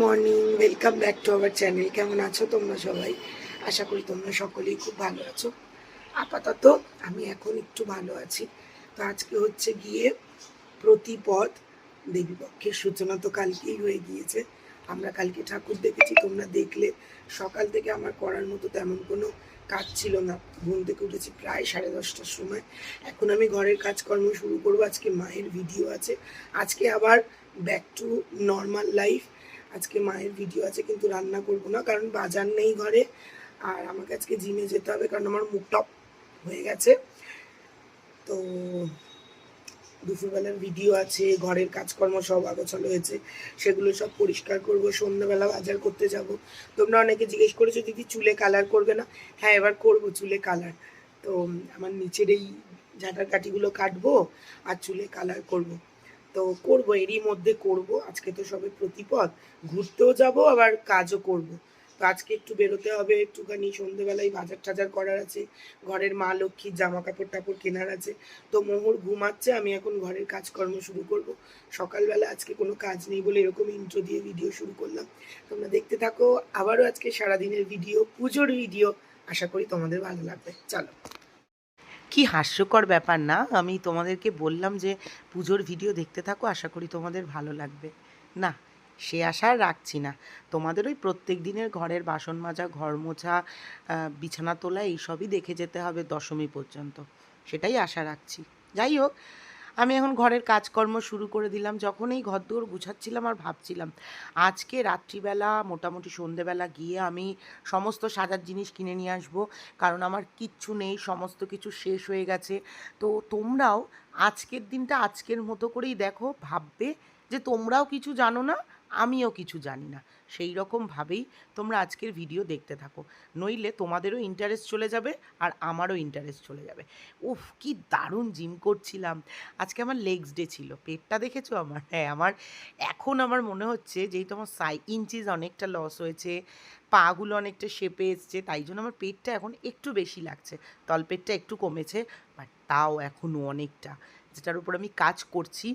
Morning welcome back to our channel কেমন আছো তোমরা সবাই? আশা করি তোমরা সকলেই খুব ভালো আছো। আপাতত আমি এখন একটু ভালো আছি। তো আজকে হচ্ছে গিয়ে প্রতিপদ দেবীপক্ষের সূচনা তো কালকেই হয়ে গিয়েছে। আমরা কালকে ঠাকুর দেখেছি, তোমরা দেখলে। সকাল থেকে আমার করার মতো তেমন কোনো কাজ ছিল না। ঘুম থেকে উঠেছি প্রায় সাড়ে দশটার সময়। এখন আমি ঘরের কাজকর্ম শুরু করব। আজকে মায়ের ভিডিও আছে। আজকে আবার ব্যাক টু নর্মাল লাইফ আজকে মায়ের ভিডিও আছে, কিন্তু রান্না করব না, কারণ বাজার নেই ঘরে। আর আমাকে আজকে জিমে যেতে হবে, কারণ আমার মুখ টপ হয়ে গেছে। তো দুপুরবেলার ভিডিও আছে, ঘরের কাজকর্ম সব আগোছালো হয়েছে, সেগুলো সব পরিষ্কার করব, সন্ধ্যাবেলা বাজার করতে যাব। তোমরা অনেকে জিজ্ঞেস করেছ, দিদি, চুলে কালার করবে না? হ্যাঁ এবার করব চুলে কালার তো আমার নিচের এই ঝাঁটার কাঠিগুলো কাটবো আর চুলে কালার করব। তো করব, এরই মধ্যে করব। আজকে তো সবে প্রতিপদ। ঘুরতেও যাব, আবার কাজও করব। তো আজকে একটু বেরোতে হবে, একটুখানি সন্ধেবেলায় বাজার টাজার করার আছে। ঘরের মা লক্ষ্মীর জামা কাপড় টাপড় কেনার আছে। তো মোহর ঘুমাচ্ছে, আমি এখন ঘরের কাজকর্ম শুরু করব। সকালবেলা আজকে কোনো কাজ নেই বলে এরকম ইন্ট্রো দিয়ে ভিডিও শুরু করলাম। তোমরা দেখতে থাকো, আবারও আজকে সারাদিনের ভিডিও পুজোর ভিডিও আশা করি তোমাদের ভালো লাগবে। চলো। কি হাস্যকর ব্যাপার না? আমি তোমাদেরকে বললাম যে, পুজোর ভিডিও দেখতে থাকো, আশা করি তোমাদের ভালো লাগবে। না, সে আশা রাখছি না। তোমাদের ওই প্রত্যেক দিনের ঘরের বাসন মাজা, ঘর মোছা বিছানা তোলা, এইসবই দেখে যেতে হবে দশমী পর্যন্ত। সেটাই আশা রাখছি। যাই হোক আমি এখন ঘরের কাজকর্ম শুরু করে দিলাম যখন এই ঘর গুছাচ্ছিলাম আর ভাবছিলাম, আজকে রাত্রিবেলা, মোটামুটি সন্ধেবেলা গিয়ে আমি সমস্ত সাজার জিনিস কিনে নিয়ে আসব, কারণ আমার কিচ্ছু নেই, সমস্ত কিছু শেষ হয়ে গেছে। তো তোমরাও আজকের দিনটা আজকের মতো করেই দেখো, ভাববে যে তোমরাও কিছু জানো না আমিও কিছু জানি না। সেই রকমভাবেই তোমরা আজকের ভিডিও দেখতে থাকো। নইলে তোমাদেরও ইন্টারেস্ট চলে যাবে আর আমারও ইন্টারেস্ট চলে যাবে। উফ, কি দারুণ জিম করছিলাম। আজকে আমার লেগস ডে ছিল। পেটটা দেখেছ আমার? হ্যাঁ আমার এখন আমার মনে হচ্ছে যেই তোমার সাই ইঞ্চিস অনেকটা লস হয়েছে, পাগুলো অনেকটা শেপে এসছে, তাই জন্য আমার পেটটা এখন একটু বেশি লাগছে। তলপেটটা একটু কমেছে বাট তাও এখনও অনেকটা। যেটার উপর আমি কাজ করছি।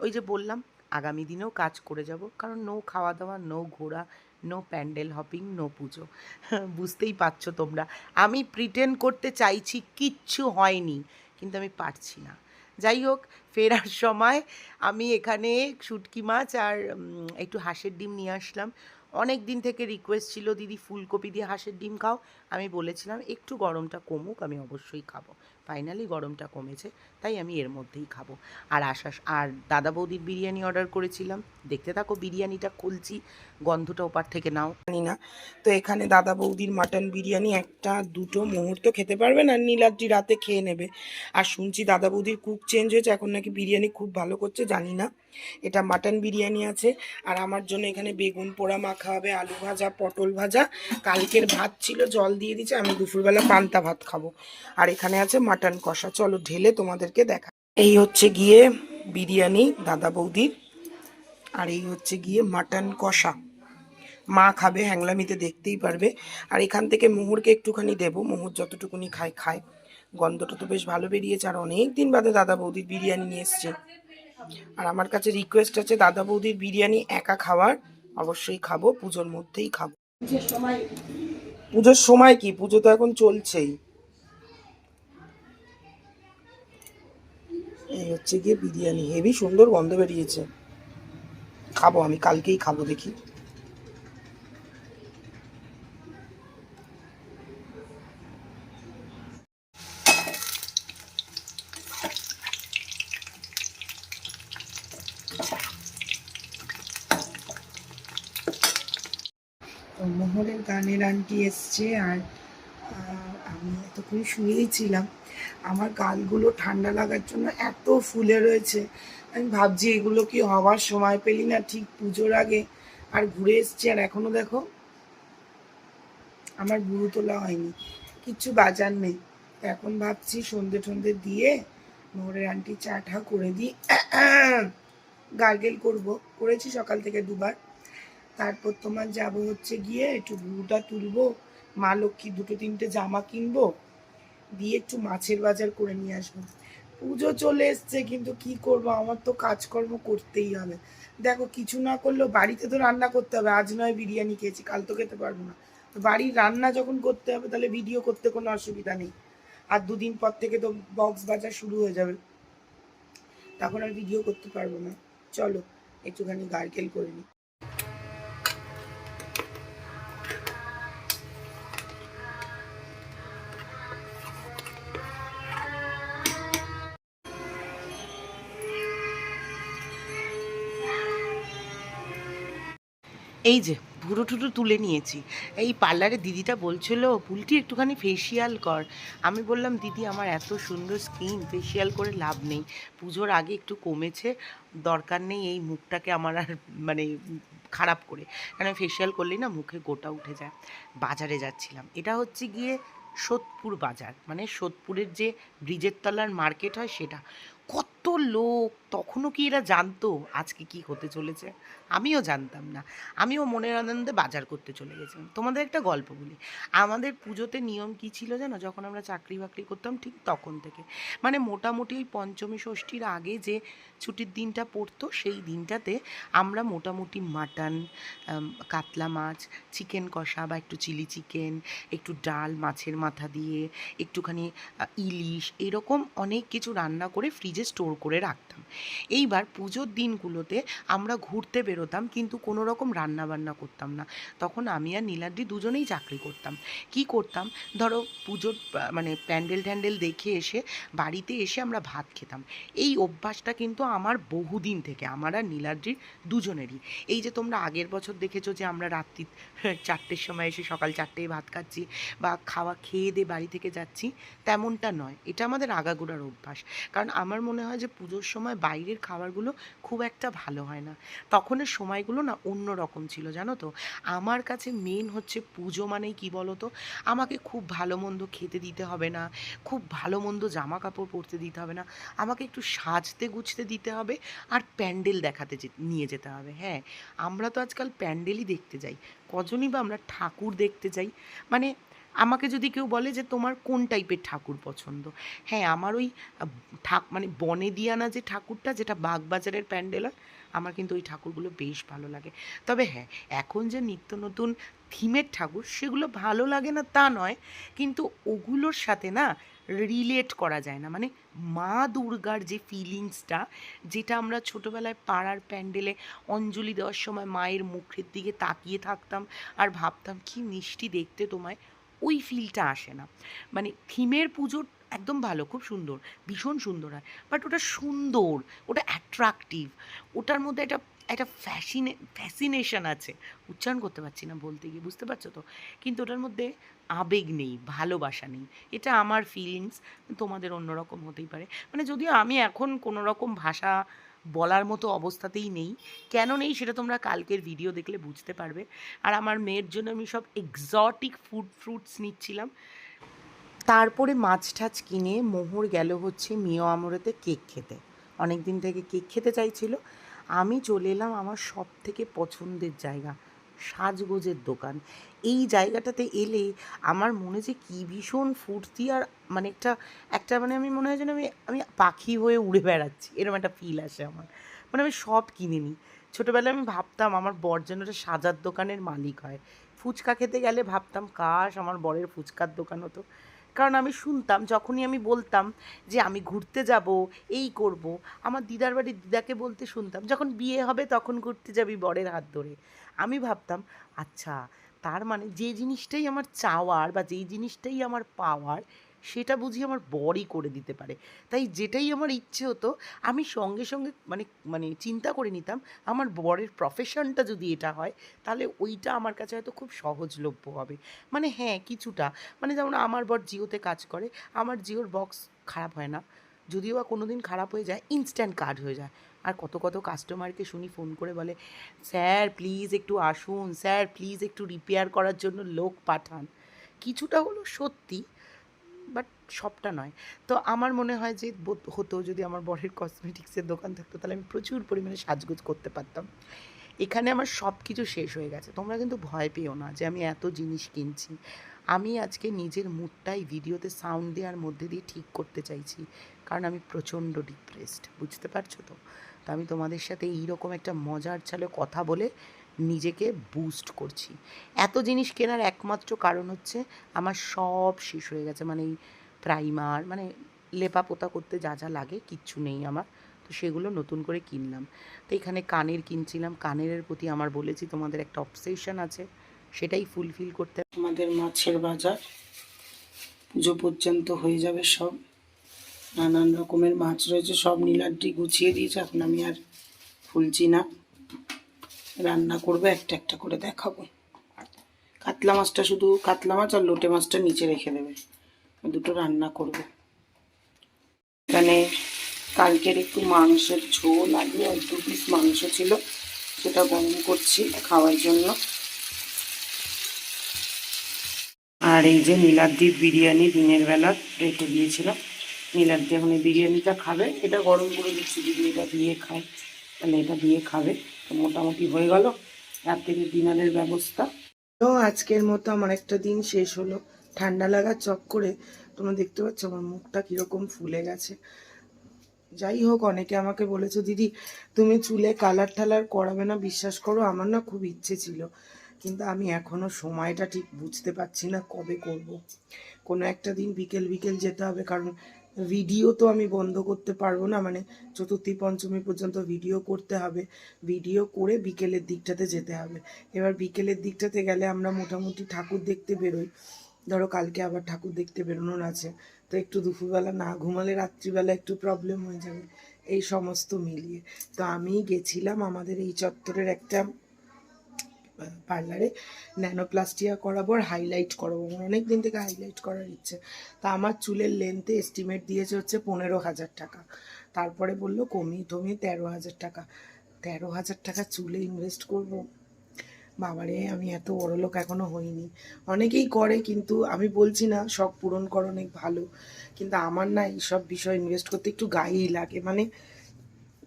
ওই যে বললাম আগামী দিনেও কাজ করে যাব। কারণ নো খাওয়া দাওয়া নো ঘোরা নো প্যান্ডেল হপিং নো পুজো। বুঝতেই পারছ তোমরা। আমি প্রিটেন্ড করতে চাইছি কিচ্ছু হয়নি, কিন্তু আমি পারছি না। যাই হোক, ফেরার সময় আমি এখানে শুটকি মাছ আর একটু হাঁসের ডিম নিয়ে আসলাম। অনেক দিন থেকে রিকোয়েস্ট ছিল, দিদি, ফুলকপি দিয়ে হাঁসের ডিম খাও। আমি বলেছিলাম, একটু গরমটা কমুক, আমি অবশ্যই খাব। ফাইনালি গরমটা কমেছে, তাই আমি এর মধ্যেই খাব। আর আশাস আর দাদা বৌদির বিরিয়ানি অর্ডার করেছিলাম। দেখতে থাকো বিরিয়ানিটা খুলছি গন্ধটা ওপার থেকে নাও। জানি না। তো এখানে দাদা বৌদির মাটন বিরিয়ানি একটা, দুটো মুহূর্ত খেতে পারবে না নীলাদ্রি রাতে খেয়ে নেবে। আর শুনছি দাদা বৌদির কুক চেঞ্জ হয়েছে, এখন নাকি বিরিয়ানি খুব ভালো করছে, জানি না। এটা মাটন বিরিয়ানি আছে। আর আমার জন্য এখানে বেগুন পোড়া মাখা হবে, আলু ভাজা, পটল ভাজা। কালকের ভাত ছিল, জল দিয়ে দিচ্ছে আমি দুপুরবেলা পান্তা ভাত খাব। আর এখানে আছে মাটন কষা। চলো ঢেলে তোমাদেরকে দেখা। এই হচ্ছে গিয়ে বিরিয়ানি দাদা বৌদির আর এই হচ্ছে গিয়ে মাটন কষা। মা খাবে হ্যাংলামিতে দেখতেই পারবে। আর এখান থেকে মোহরকে একটুখানি দেবো। মোহর যতটুকুনি খায় খায়। গন্ধটা তো বেশ ভালো বেরিয়েছে আর অনেক দিন বাদে দাদা বৌদির বিরিয়ানি নিয়ে এসছে। আর আমার কাছে রিকোয়েস্ট আছে দাদা বৌদির বিরিয়ানি একা খাওয়ার অবশ্যই খাব পুজোর মধ্যেই খাব। পুজোর সময় কি? পুজো তো এখন চলছেই। হচ্ছে গিয়ে বিরিয়ানি। হেভি সুন্দর গন্ধ বেরিয়েছে। খাব, আমি কালকেই খাব, দেখি। তো মোহরের গানের আন্টি এসছে আর আমি এতক্ষণ শুয়েই ছিলাম। আমার গালগুলো ঠান্ডা লাগার জন্য এত ফুলে রয়েছে। আমি ভাবছি এগুলো কি হওয়ার সময় পেলি না ঠিক পুজোর আগে? আর ঘুরে এসছি, আর এখনও দেখো, আমার বুড়ো তোলা হয়নি। কিচ্ছু বাজার নেই। এখন ভাবছি সন্ধে টন্ধে দিয়ে মোহরের আন্টি চা টা করে দিই। গার্গেল করব। করেছি সকাল থেকে দুবার। তারপর তোমার যাব হচ্ছে গিয়ে একটু ভুরুটা তুলবো। মা লক্ষ্মী দুটো তিনটে জামা কিনবো। দিয়ে একটু মাছের বাজার করে নিয়ে আসব। পুজো চলে এসছে, কিন্তু কি করব? আমার তো কাজকর্ম করতেই হবে। দেখো, কিছু না করলেও বাড়িতে তো রান্না করতে হবে। আজ নয় বিরিয়ানি খেয়েছি, কাল তো খেতে পারব না। তো বাড়ির রান্না যখন করতে হবে, তাহলে ভিডিও করতে কোনো অসুবিধা নেই। আর দুদিন পর থেকে তো বক্স বাজার শুরু হয়ে যাবে। তখন আর ভিডিও করতে পারব না। চলো, একটুখানি গার্গেল করে নিই। এই যে ভুরো টুরো তুলে নিয়েছি। এই পার্লারে দিদিটা বলছিল, পুলটি একটুখানি ফেসিয়াল কর। আমি বললাম, দিদি, আমার এত সুন্দর স্কিন ফেসিয়াল করে লাভ নেই। পুজোর আগে একটু কমেছে, দরকার নেই এই মুখটাকে আমার আর মানে খারাপ করে। কারণ ফেসিয়াল করলেই না মুখে গোটা উঠে যায়। বাজারে যাচ্ছিলাম। এটা হচ্ছে গিয়ে সোদপুর বাজার। মানে সোদপুরের যে ব্রিজের তলার মার্কেট হয় সেটা। কত লোক, তখনও কি এরা জানতো আজকে কি হতে চলেছে? আমিও জানতাম না। আমিও মনের আনন্দে বাজার করতে চলে গেছিলাম। তোমাদের একটা গল্প বলি। আমাদের পুজোতে নিয়ম কি ছিল জানো? যখন আমরা চাকরি বাকরি করতাম ঠিক তখন থেকে। মানে মোটামুটি ওই পঞ্চমী, ষষ্ঠীর আগে যে ছুটির দিনটা পড়তো, সেই দিনটাতে আমরা মোটামুটি মাটন কাতলা মাছ, চিকেন কষা বা একটু চিলি চিকেন, একটু ডাল মাছের মাথা দিয়ে, একটুখানি ইলিশ, এরকম অনেক কিছু রান্না করে ফ্রিজে স্টোর করে রাখতাম এইবার পুজোর দিনগুলোতে আমরা ঘুরতে বেরোতাম, কিন্তু কোনো রকম রান্না বান্না করতাম না। তখন আমি আর নীলাদ্রি দুজনেই চাকরি করতাম। কি করতাম? ধরো পুজোর মানে প্যান্ডেল ট্যান্ডেল দেখে এসে বাড়িতে এসে আমরা ভাত খেতাম। এই অভ্যাসটা কিন্তু আমার বহুদিন থেকে, আমার আর নীলাদ্রির দুজনেরই। এই যে তোমরা আগের বছর দেখেছ যে আমরা রাত্রি চারটের সময় এসে সকাল চারটেয় ভাত খাচ্ছি বা খাওয়া খেয়ে দিয়ে বাড়ি থেকে যাচ্ছি, তেমনটা নয়। এটা আমাদের আগাগোড়ার অভ্যাস। কারণ আমার মনে হয় যে পুজোর সময় বাইরের খাবারগুলো খুব একটা ভালো হয় না। তখনের সময়গুলো না অন্য রকম ছিল, জানো তো। আমার কাছে মেন হচ্ছে পুজো মানেই কি বলো তো আমাকে খুব ভালো মন্দ খেতে দিতে হবে না, খুব ভালো মন্দ জামা কাপড় পরতে দিতে হবে না। আমাকে একটু সাজতে গুছতে দিতে হবে আর প্যান্ডেল দেখাতে নিয়ে যেতে হবে হ্যাঁ। আমরা তো আজকাল প্যান্ডেলই দেখতে যাই। কজনই বা আমরা ঠাকুর দেখতে যাই। মানে আমাকে যদি কেউ বলে যে তোমার কোন টাইপের ঠাকুর পছন্দ? হ্যাঁ আমার ওই ঠাক মানে বনে দিয়ানা যে ঠাকুরটা, যেটা বাগবাজারের প্যান্ডেল হয়, আমার কিন্তু ওই ঠাকুরগুলো বেশ ভালো লাগে। তবে হ্যাঁ এখন যে নিত্য নতুন থিমের ঠাকুর, সেগুলো ভালো লাগে না তা নয়, কিন্তু ওগুলোর সাথে না রিলেট করা যায় না। মানে মা দুর্গার যে ফিলিংসটা যেটা আমরা ছোটোবেলায় পাড়ার প্যান্ডেলে অঞ্জলি দেওয়ার সময় মায়ের মুখের দিকে তাকিয়ে থাকতাম আর ভাবতাম, কি মিষ্টি দেখতে তোমায়। ওই ফিলটা আসে না। মানে থিমের পুজো একদম ভালো, খুব সুন্দর, ভীষণ সুন্দর হয়। বাট ওটা সুন্দর, ওটা অ্যাট্রাকটিভ ওটার মধ্যে একটা একটা ফ্যাসিনে ফ্যাসিনেশন আছে। উচ্চারণ করতে পারছি না বলতে গিয়ে, বুঝতে পারছ তো? কিন্তু ওটার মধ্যে আবেগ নেই, ভালোবাসা নেই। এটা আমার ফিলিংস তোমাদের অন্যরকম হতেই পারে। মানে যদিও আমি এখন কোনো রকম ভাষা বলার মতো অবস্থাতেই নেই। কেন নেই সেটা তোমরা কালকের ভিডিও দেখলে বুঝতে পারবে। আর আমার মেয়ের জন্য আমি সব এক্সটিক ফুড ফ্রুটস নিচ্ছিলাম। তারপরে মাছ টাছ কিনে মোহর গেল হচ্ছে মিও আমরেতে কেক খেতে। অনেক দিন থেকে কেক খেতে চাইছিল। আমি চলে এলাম আমার সব থেকে পছন্দের জায়গা। সাজগোজের দোকান। এই জায়গাটাতে এলে আমার মনে যে কী ভীষণ ফুর্তি আর মানে একটা একটা মানে আমি মনে হয় যেন আমি আমি পাখি হয়ে উড়ে বেড়াচ্ছি এরকম একটা ফিল আসে আমার। মানে আমি সব কিনে নিই। ছোটোবেলায় আমি ভাবতাম আমার বর যেন একটা সাজার দোকানের মালিক হয়। ফুচকা খেতে গেলে ভাবতাম, কাশ, আমার বরের ফুচকার দোকান হতো। কারণ আমি শুনতাম, যখনই আমি বলতাম যে আমি ঘুরতে যাব, এই করব, আমার দিদার বাড়ির দিদাকে বলতে শুনতাম, যখন বিয়ে হবে তখন ঘুরতে যাবি বরের হাত ধরে। আমি ভাবতাম আচ্ছা তার মানে যে জিনিসটাই আমার চাওয়ার বা যেই জিনিসটাই আমার পাওয়ার সেটা বুঝি আমার বরই করে দিতে পারে। তাই যেটাই আমার ইচ্ছে হতো, আমি সঙ্গে সঙ্গে মানে মানে চিন্তা করে নিতাম, আমার বরের প্রফেশনটা যদি এটা হয়, তাহলে ওইটা আমার কাছে হয়তো খুব সহজলভ্য হবে। মানে হ্যাঁ কিছুটা। মানে যেমন আমার বর জিওতে কাজ করে, আমার জিওর বক্স খারাপ হয় না। যদিও বা কোনো দিন খারাপ হয়ে যায় ইনস্ট্যান্ট কার্ড হয়ে যায়। আর কত কত কাস্টমারকে শুনি ফোন করে বলে স্যার প্লিজ একটু আসুন। স্যার প্লিজ একটু রিপেয়ার করার জন্য লোক পাঠান। কিছুটা হলো সত্যি। বাট সবটা নয়। তো আমার মনে হয় যে হতো যদি আমার বরের কসমেটিক্সের দোকান থাকতো, তাহলে আমি প্রচুর পরিমাণে সাজগোজ করতে পারতাম। এখানে আমার সব কিছু শেষ হয়ে গেছে। তোমরা কিন্তু ভয় পেও না যে আমি এত জিনিস কিনছি। আমি আজকে নিজের মুডটাই ভিডিওতে সাউন্ড দেওয়ার মধ্যে দিয়ে ঠিক করতে চাইছি, কারণ আমি প্রচণ্ড ডিপ্রেসড বুঝতে পারছ তো? তো আমি তোমাদের সাথে এইরকম একটা মজার চালে কথা বলে নিজেকে বুস্ট করছি। এত জিনিস কেনার একমাত্র কারণ হচ্ছে আমার সব শেষ হয়ে গেছে। মানে এই প্রাইমার মানে লেপা পোতা করতে যা যা লাগে কিচ্ছু নেই আমার। তো সেগুলো নতুন করে কিনলাম। তো এখানে কানের কিনছিলাম। কানের প্রতি আমার বলেছি তোমাদের একটা অবসেশন আছে, সেটাই ফুলফিল করতে। আমাদের মাছের বাজার পুজো পর্যন্ত হয়ে যাবে সব। নানান রকমের মাছ রয়েছে, সব নীলাদ্রি গুছিয়ে দিয়েছে। এখন আমি আর ফুলছি না। রান্না করব, একটা একটা করে দেখাবো। কাতলা মাছটা শুধু কাতলা মাছ আর লোটে মাছটা নিচে রেখে দেবে। দুটো রান্না করবে। এখানে কালকের একটু মাংসের ঝোল, আলু আর দু পিস মাংস ছিল, সেটা গরম করছি খাওয়ার জন্য। আর এই যে নীলাদ্রির বিরিয়ানি দিনের বেলা রেখে দিয়েছিলাম। নীলাদ্রি এখন এই বিরিয়ানিটা খাবে, এটা গরম করে দিচ্ছি এটা দিয়ে খায়, তাহলে এটা দিয়ে খাবে। তো মোটামুটি হয়ে গেল। রাত্রির ডিনারের ব্যবস্থা। তো আজকের মতো আমার একটা দিন শেষ হলো। ঠান্ডা লাগা চক করে তোমরা দেখতে পাচ্ছ আমার মুখটা কীরকম ফুলে গেছে। যাই হোক, অনেকে আমাকে বলেছ, দিদি, তুমি চুলে কালার টালার করাবে না, বিশ্বাস করো, আমার না খুব ইচ্ছে ছিল। কিন্তু আমি এখনও সময়টা ঠিক বুঝতে পারছি না কবে করব। কোনো একটা দিন বিকেল বিকেল যেতে হবে, কারণ ভিডিও তো আমি বন্ধ করতে পারব না মানে চতুর্থী পঞ্চমী পর্যন্ত ভিডিও করতে হবে। ভিডিও করে বিকেলের দিকটাতে যেতে হবে। এবার বিকেলের দিকটাতে গেলে আমরা মোটামুটি ঠাকুর দেখতে বেরোই। ধরো কালকে আবার ঠাকুর দেখতে বেরোনোর আছে, তো একটু দুপুরবেলা না ঘুমালে রাত্রিবেলা একটু প্রবলেম হয়ে যাবে। এই সমস্ত মিলিয়ে। তো আমি গেছিলাম আমাদের এই চত্বরের একটা পার্লারে ন্যানোপ্লাস্টিয়া করাবো আর হাইলাইট করাবো। আমার অনেক দিন থেকে হাইলাইট করার ইচ্ছে। তা আমার চুলের লেন্থে এস্টিমেট দিয়েছে হচ্ছে পনেরো হাজার টাকা। তারপরে বলল, কমিয়ে টমিয়ে তেরো হাজার টাকা। তেরো হাজার টাকা চুলে ইনভেস্ট করব? বাবারে, আমি এত বড়লোক এখনও হইনি। অনেকেই করে কিন্তু আমি বলছি না, সব পূরণ করো অনেক ভালো। কিন্তু আমার না এইসব বিষয় ইনভেস্ট করতে একটু গায়েই লাগে। মানে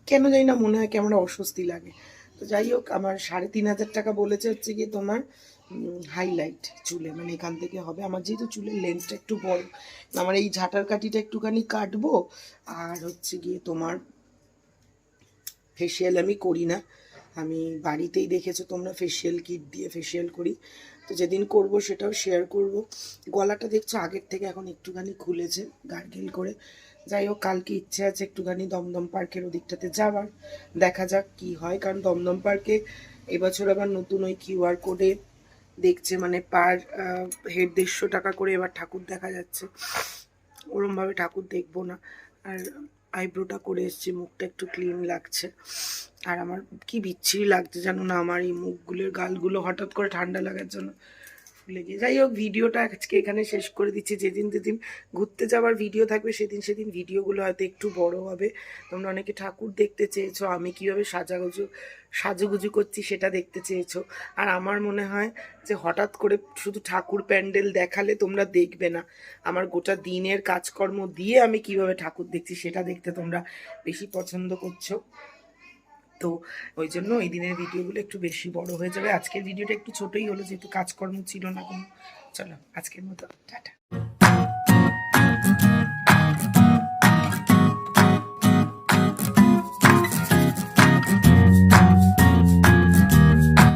কেন জানি না মনে হয় কেমন অস্বস্তি লাগে। তো যাই হোক, আমার সাড়ে তিন হাজার টাকা বলেছে হচ্ছে গিয়ে তোমার হাইলাইট চুলে। মানে এখান থেকে হবে। আমার যেহেতু চুলের লেন্সটা একটু বড়, আমার এই ঝাঁটার কাঠিটা একটুখানি কাটবো। আর হচ্ছে গিয়ে তোমার ফেসিয়াল আমি করি না। আমি বাড়িতেই দেখেছ তোমরা ফেসিয়াল কিট দিয়ে ফেসিয়াল করি। তো যেদিন করব সেটাও শেয়ার করব। গলাটা দেখছ আগের থেকে এখন একটুখানি খুলেছে গার্গেল করে। যাই হোক, কালকে ইচ্ছে আছে একটুখানি দমদম পার্কের ওদিকটাতে যাওয়ার। দেখা যাক কি হয়, কারণ দমদম পার্কে এবছর আবার নতুন ওই কিউআর কোডে দেখছে মানে পার হেড দেড়শো টাকা করে এবার ঠাকুর দেখা যাচ্ছে। ওরমভাবে ঠাকুর দেখব না। আর আইব্রোটা করে এসেছি, মুখটা একটু ক্লিন লাগছে। আর আমার কি বিচ্ছিরি লাগছে জানো না, আমার এই মুখগুলোর গালগুলো হঠাৎ করে ঠান্ডা লাগার জন্য। ফুলে গিয়ে যাই হোক, ভিডিওটা আজকে এখানে শেষ করে দিচ্ছি। যেদিন যেদিন ঘুরতে যাওয়ার ভিডিও থাকবে, সেদিন সেদিন ভিডিওগুলো হয়তো একটু বড় হবে। তোমরা অনেকে ঠাকুর দেখতে চেয়েছো, আমি কীভাবে সাজাগুজু, সাজুগুজু করছি সেটা দেখতে চেয়েছো। আর আমার মনে হয় যে হঠাৎ করে শুধু ঠাকুর প্যান্ডেল দেখালে তোমরা দেখবে না। আমার গোটা দিনের কাজকর্ম দিয়ে আমি কীভাবে ঠাকুর দেখছি সেটা দেখতে তোমরা বেশি পছন্দ করছ। তো ওই জন্য ওই দিনের ভিডিওগুলো একটু বেশি বড় হয়ে যাবে। আজকের ভিডিওটা একটু ছোটই হলো, যেহেতু কাজকর্ম ছিল না কোনো। চলো, আজকের মতো, টাটা।